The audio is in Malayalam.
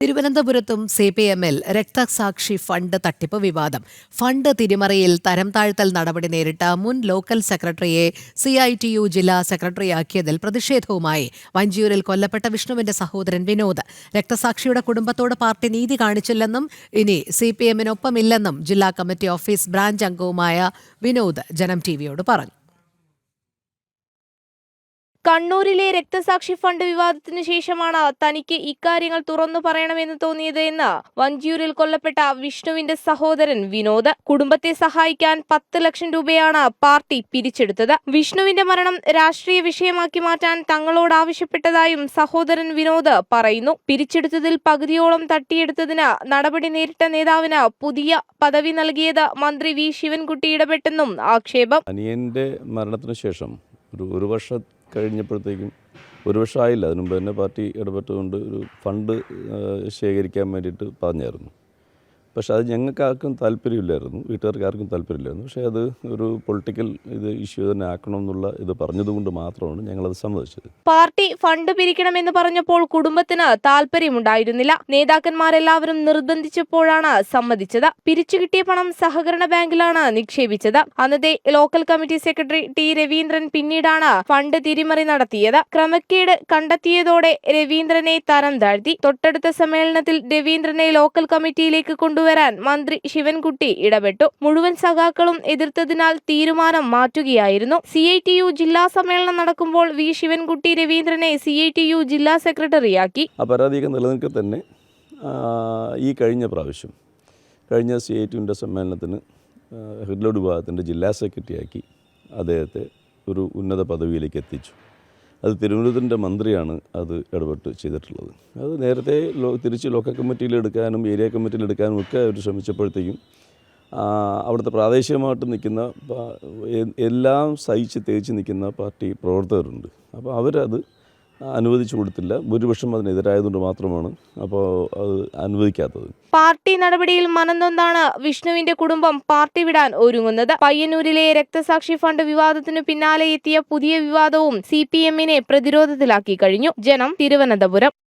തിരുവനന്തപുരത്തും സി പി എമ്മിൽ രക്തസാക്ഷി ഫണ്ട് തട്ടിപ്പ് വിവാദം. ഫണ്ട് തിരിമറിയിൽ തരം താഴ്ത്തൽ നടപടി നേരിട്ട മുൻ ലോക്കൽ സെക്രട്ടറിയെ സി ഐ ടി യു ജില്ലാ സെക്രട്ടറിയാക്കിയതിൽ പ്രതിഷേധവുമായി. വഞ്ചിയൂരിൽ കൊല്ലപ്പെട്ട വിഷ്ണുവിന്റെ സഹോദരൻ വിനോദ്. രക്തസാക്ഷിയുടെ കുടുംബത്തോട് പാർട്ടി നീതി കാണിച്ചില്ലെന്നും ഇനി സി പി എമ്മിനൊപ്പമില്ലെന്നും ജില്ലാ കമ്മിറ്റി ഓഫീസ് ബ്രാഞ്ച് അംഗവുമായ വിനോദ് ജനം ടിവിയോട് പറഞ്ഞു. കണ്ണൂരിലെ രക്തസാക്ഷി ഫണ്ട് വിവാദത്തിനു ശേഷമാണ് തനിക്ക് ഇക്കാര്യങ്ങൾ തുറന്നു പറയണമെന്ന് തോന്നിയത് എന്ന് വഞ്ചിയൂരിൽ കൊല്ലപ്പെട്ട വിഷ്ണുവിന്റെ സഹോദരൻ വിനോദ്. കുടുംബത്തെ സഹായിക്കാൻ പത്ത് ലക്ഷം രൂപയാണ് പാർട്ടി പിരിച്ചെടുത്തത്. വിഷ്ണുവിന്റെ മരണം രാഷ്ട്രീയ വിഷയമാക്കി മാറ്റാൻ തങ്ങളോട് ആവശ്യപ്പെട്ടതായും സഹോദരൻ വിനോദ് പറയുന്നു. പിരിച്ചെടുത്തതിൽ പകുതിയോളം തട്ടിയെടുത്തതിന് നടപടി നേരിട്ട നേതാവിന് പുതിയ പദവി നൽകിയത് മന്ത്രി വി. ശിവൻകുട്ടി ഇടപെട്ടെന്നും ആക്ഷേപം. അനിയന്റെ മരണത്തിന് ശേഷം ഒരു വർഷം കഴിഞ്ഞപ്പോഴത്തേക്കും ഒരു വർഷമായില്ല. അതിനു മുമ്പ് തന്നെ പാർട്ടി ഇടപെട്ടുകൊണ്ട് ഒരു ഫണ്ട് ശേഖരിക്കാൻ വേണ്ടിയിട്ട് പറഞ്ഞായിരുന്നു. പക്ഷേ അത് ഞങ്ങൾക്ക് ആർക്കും താല്പര്യമില്ലായിരുന്നു വീട്ടുകാർക്ക് ആർക്കും താല്പര്യമില്ലായിരുന്നു. പക്ഷേ അത് ഒരു പൊളിറ്റിക്കൽ ഇത് ഇഷ്യൂ തന്നെ ആക്കണം എന്നുള്ള ഇത് പറഞ്ഞതുകൊണ്ട് മാത്രമാണ് ഞങ്ങളത് സമ്മതിച്ചത്. പാർട്ടി ഫണ്ട് പിരിക്കണമെന്ന് പറഞ്ഞപ്പോൾ കുടുംബത്തിന് താല്പര്യമുണ്ടായിരുന്നില്ല. നേതാക്കന്മാരെല്ലാവരും നിർബന്ധിച്ചപ്പോഴാണ് സമ്മതിച്ചത്. പിരിച്ചു കിട്ടിയ പണം സഹകരണ ബാങ്കിലാണ് നിക്ഷേപിച്ചത്. അന്നത്തെ local committee secretary T Raveendran പിന്നീടാണ് ഫണ്ട് തിരിമറി നടത്തിയത്. ക്രമക്കേട് കണ്ടെത്തിയതോടെ രവീന്ദ്രനെ തരം താഴ്ത്തി. തൊട്ടടുത്ത സമ്മേളനത്തിൽ രവീന്ദ്രനെ ലോക്കൽ കമ്മിറ്റിയിലേക്ക് കൊണ്ടുവരാൻ മന്ത്രി ശിവൻകുട്ടി ഇടപെട്ടു. മുഴുവൻ സഖാക്കളും എതിർത്തതിനാൽ തീരുമാനം മാറ്റുകയായിരുന്നു. സി ഐ ടി യു ജില്ലാ സമ്മേളനം നടക്കുമ്പോൾ വി ശിവൻകുട്ടി രവീന്ദ്രനെ സി ഐ ടി യു ജില്ലാ സെക്രട്ടറിയാക്കി. പരാതിയൊക്കെ നിലനിൽക്കെ തന്നെ ഈ കഴിഞ്ഞ പ്രാവശ്യം കഴിഞ്ഞ സി ഐ ടിയുടെ സമ്മേളനത്തിന് ഹെഡ്ലോഡ് വിഭാഗത്തിന്റെ ജില്ലാ സെക്രട്ടറിയാക്കി അദ്ദേഹത്തെ ഒരു ഉന്നത പദവിയിലേക്ക് എത്തിച്ചു. അത് തിരുവനന്തപുരത്തിന്റെ മന്ത്രിയാണ് അത് ഇടപെട്ട് ചെയ്തിട്ടുള്ളത്. അത് നേരത്തെ ലോ തിരിച്ച് ലോക്കൽ കമ്മിറ്റിയിലെടുക്കാനും ഏരിയ കമ്മിറ്റിയിലെടുക്കാനും ഒക്കെ അവർ ശ്രമിച്ചപ്പോഴത്തേക്കും അവിടുത്തെ പ്രാദേശികമായിട്ട് നിൽക്കുന്ന എല്ലാം സഹിച്ച് തേച്ച് നിൽക്കുന്ന പാർട്ടി പ്രവർത്തകരുണ്ട്. അപ്പോൾ അവരത് അനുവദിച്ചു കൊടുത്തില്ല. ഭൂരിപക്ഷം അതിനെതിരായതുകൊണ്ട് മാത്രമാണ്. അപ്പോൾ അത് അനുവദിക്കാത്തത്. പാർട്ടി നടപടിയിൽ മനന്തൊന്നാണ് വിഷ്ണുവിന്റെ കുടുംബം പാർട്ടി വിടാൻ ഒരുങ്ങുന്നത്. പയ്യന്നൂരിലെ രക്തസാക്ഷി ഫണ്ട് വിവാദത്തിനു പിന്നാലെ എത്തിയ പുതിയ വിവാദവും സി പ്രതിരോധത്തിലാക്കി കഴിഞ്ഞു. ജനം തിരുവനന്തപുരം.